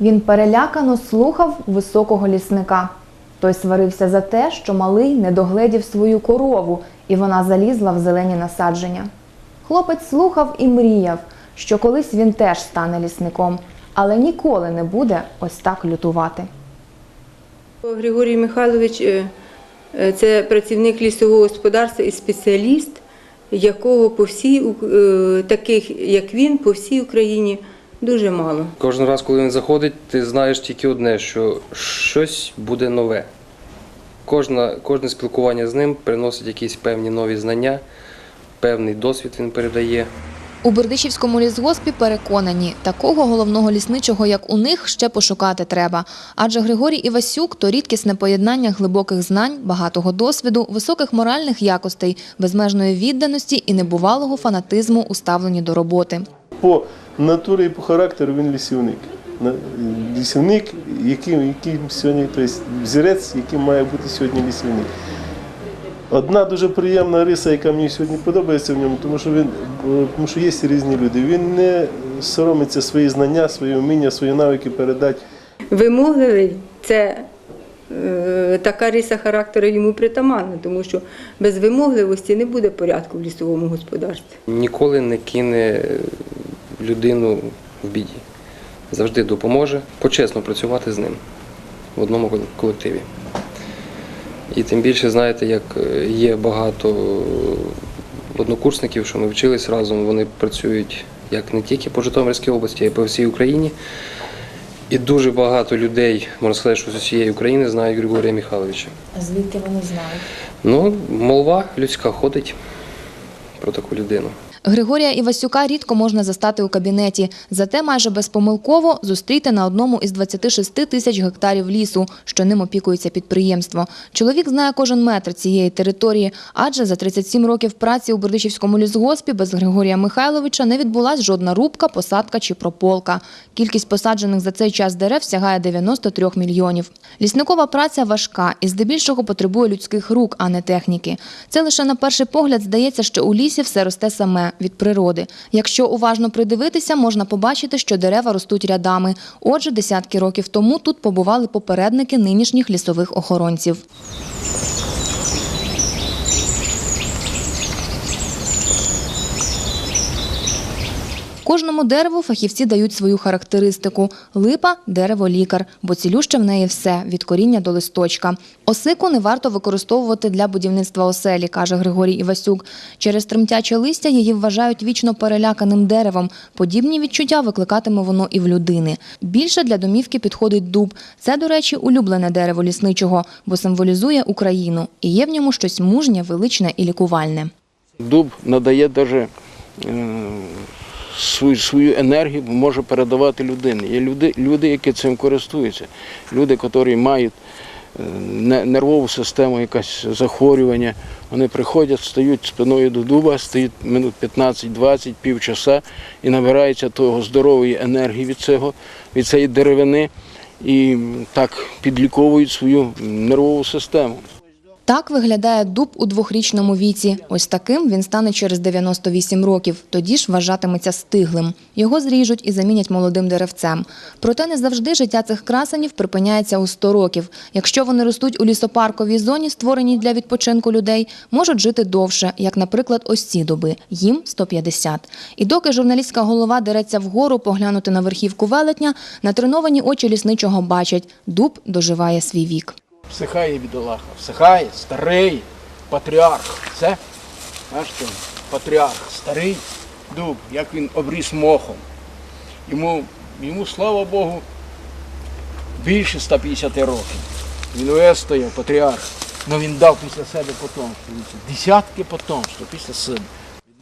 Він перелякано слухав високого лісника. Той сварився за те, що малий не догледів свою корову, і вона залізла в зелені насадження. Хлопець слухав і мріяв, що колись він теж стане лісником, але ніколи не буде ось так лютувати. Григорій Михайлович е, е, це працівник лісового господарства і спеціаліст, якого по всій е, таких як він, по всій Україні дуже мало. Кожен раз, коли він заходить, ти знаєш тільки одне, що щось буде нове. Кожна, кожне спілкування з ним приносить якісь певні нові знання, певний досвід він передає. У Бердичівському лісгоспі переконані, такого головного лісничого, як у них, ще пошукати треба. Адже Григорій Івасюк то рідкісне поєднання глибоких знань, багатого досвіду, високих моральних якостей, безмежної відданості і небувалого фанатизму у ставленні до роботи. По натурі і по характеру він лісівник. Лісівник, яким, яким сьогодні, тобто взірець, яким має бути сьогодні лісівник. Одна дуже приємна риса, яка мені сьогодні подобається в ньому, тому що він тому що є різні люди. Він не соромиться свої знання, свої вміння, свої навики передати. Вимогливий це е, така риса характеру йому притаманна, тому що без вимогливості не буде порядку в лісовому господарстві. Ніколи не кине людину в біді. Завжди допоможе почесно працювати з ним в одному колективі. І тим більше, знаєте, як е, є багато однокурсників, що ми вчились разом, вони працюють як не тільки по Житомирській області, а й по всій Україні. І дуже багато людей, можна сказати, що з усієї України знають Григорія Михайловича. А звідки вони знають? Ну, молва людська ходить про таку людину. Григорія Івасюка рідко можна застати у кабінеті, зате майже безпомилково зустріти на одному із 26 тисяч гектарів лісу, що ним опікується підприємство. Чоловік знає кожен метр цієї території, адже за 37 років праці у Бердичівському лісгоспі без Григорія Михайловича не відбулась жодна рубка, посадка чи прополка. Кількість посаджених за цей час дерев сягає 93 мільйонів. Лісникова праця важка і здебільшого потребує людських рук, а не техніки. Це лише на перший погляд здається, що у лісі все росте саме від природи. Якщо уважно придивитися, можна побачити, що дерева ростуть рядами. Отже, десятки років тому тут побували попередники нинішніх лісових охоронців. Кожному дереву фахівці дають свою характеристику. Липа – дерево-лікар, бо цілюще в неї все – від коріння до листочка. Осику не варто використовувати для будівництва оселі, каже Григорій Івасюк. Через тремтяче листя її вважають вічно переляканим деревом. Подібні відчуття викликатиме воно і в людини. Більше для домівки підходить дуб. Це, до речі, улюблене дерево лісничого, бо символізує Україну. І є в ньому щось мужнє, величне і лікувальне. Дуб надає е, свою, свою енергію, може передавати людині. Є люди, люди, які цим користуються. Люди, які мають е, нервову систему, якесь захворювання, вони приходять, стають спиною до дуба, стоять минут 15-20, півчаса і набираються того здорової енергії від цього, від цієї деревини і так підліковують свою нервову систему. Так виглядає дуб у двохрічному віці. Ось таким він стане через 98 років. Тоді ж вважатиметься стиглим. Його зріжуть і замінять молодим деревцем. Проте не завжди життя цих красенів припиняється у 100 років. Якщо вони ростуть у лісопарковій зоні, створеній для відпочинку людей, можуть жити довше, як, наприклад, ось ці дуби. Їм 150. І доки журналістська голова дереться вгору поглянути на верхівку велетня, натреновані очі лісничого бачать – дуб доживає свій вік. Всихає бідолаха, всихає, старий патріарх. Це бачите, патріарх, старий дуб, як він обріс мохом. Йому, йому, слава Богу, більше 150 років. Він вистояв, патріарх. Ну він дав після себе потомство. Десятки потомства після себе.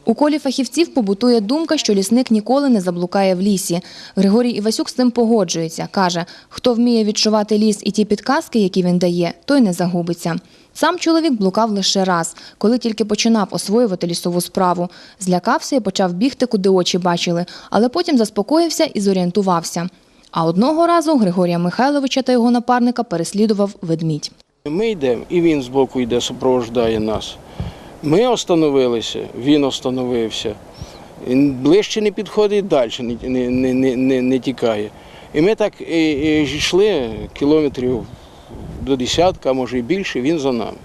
У колі фахівців побутує думка, що лісник ніколи не заблукає в лісі. Григорій Івасюк з цим погоджується. Каже, хто вміє відчувати ліс і ті підказки, які він дає, той не загубиться. Сам чоловік блукав лише раз, коли тільки починав освоювати лісову справу. Злякався і почав бігти, куди очі бачили, але потім заспокоївся і зорієнтувався. А одного разу Григорія Михайловича та його напарника переслідував ведмідь. Ми йдемо, і він збоку йде, супроводжує нас. Ми остановилися, він остановився. Ближче не підходить, далі не, не, не, не, не тікає. І ми так йшли кілометрів до десятка, може і більше, він за нами.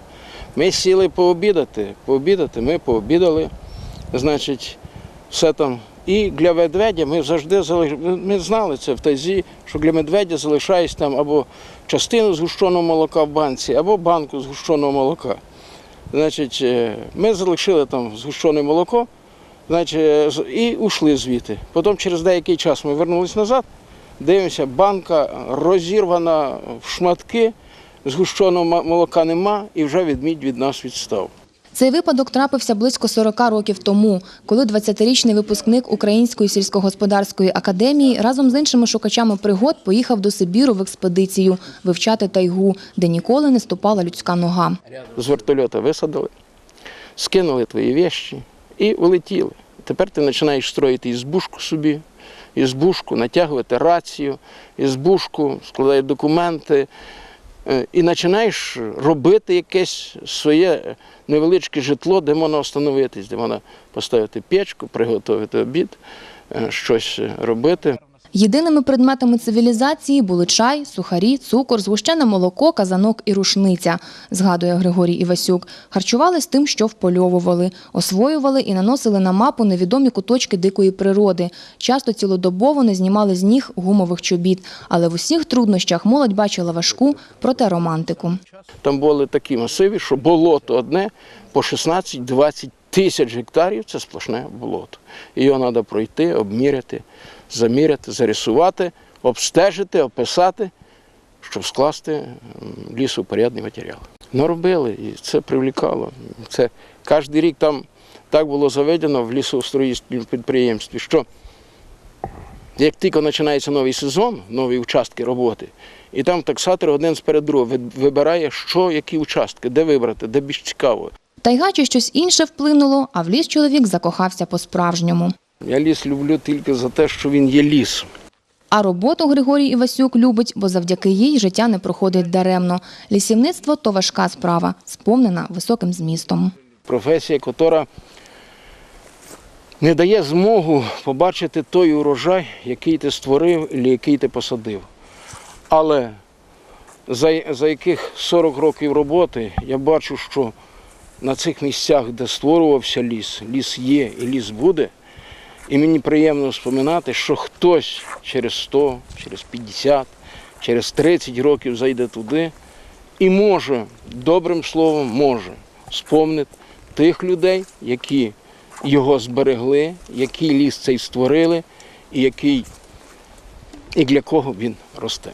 Ми сіли пообідати, пообідати, ми пообідали, значить, все там. І для ведмедя ми завжди залиш... ми знали це в тазі, що для медведя залишається там або частину згущеного молока в банці, або банку згущеного молока. Значить, е, ми залишили там згущене молоко, значить, е, і ушли звідти. Потім через деякий час ми вернулись назад, дивимося, банка розірвана в шматки, згущеного молока нема, і вже відмідь від нас відстав. Цей випадок трапився близько 40 років тому, коли 20-річний випускник Української сільськогосподарської академії разом з іншими шукачами пригод поїхав до Сибіру в експедицію вивчати тайгу, де ніколи не ступала людська нога. З вертольота висадили, скинули твої вещі і улетіли. Тепер ти починаєш строїти ізбушку собі, ізбушку, натягувати рацію, ізбушку, складаєш документи і починаєш робити якесь своє невеличке житло, де можна встановитись, де можна поставити печку, приготувати обід, е, щось робити. Єдиними предметами цивілізації були чай, сухарі, цукор, згущене молоко, казанок і рушниця, згадує Григорій Івасюк. Харчувались тим, що впольовували, освоювали і наносили на мапу невідомі куточки дикої природи. Часто цілодобово не знімали з ніг гумових чобіт, але в усіх труднощах молодь бачила важку, проте романтику. Там були такі масиви, що болото одне по 16-20 тисяч гектарів це сплошне болото. Його треба пройти, обміряти, заміряти, зарисувати, обстежити, описати, щоб скласти м, лісопорядний матеріал. Ну, робили, і це привлікало. Це кожен рік там так було заведено в лісоустроїстському підприємстві, що як тільки починається новий сезон, нові участки роботи, і там таксатор один сперед другого ви- вибирає, що, які участки, де вибрати, де більш цікаво. Тайга чи щось інше вплинуло, а в ліс чоловік закохався по-справжньому. Я ліс люблю тільки за те, що він є лісом. А роботу Григорій Івасюк любить, бо завдяки їй життя не проходить даремно. Лісівництво то важка справа, сповнена високим змістом. Професія, яка не дає змогу побачити той урожай, який ти створив або який ти посадив. Але за, за яких 40 років роботи я бачу, що на цих місцях, де створювався ліс, ліс є і ліс буде. І мені приємно споминати, що хтось через 100, через 50, через 30 років зайде туди і може, добрим словом, може спомнити тих людей, які його зберегли, який ліс цей створили, і який і для кого він росте.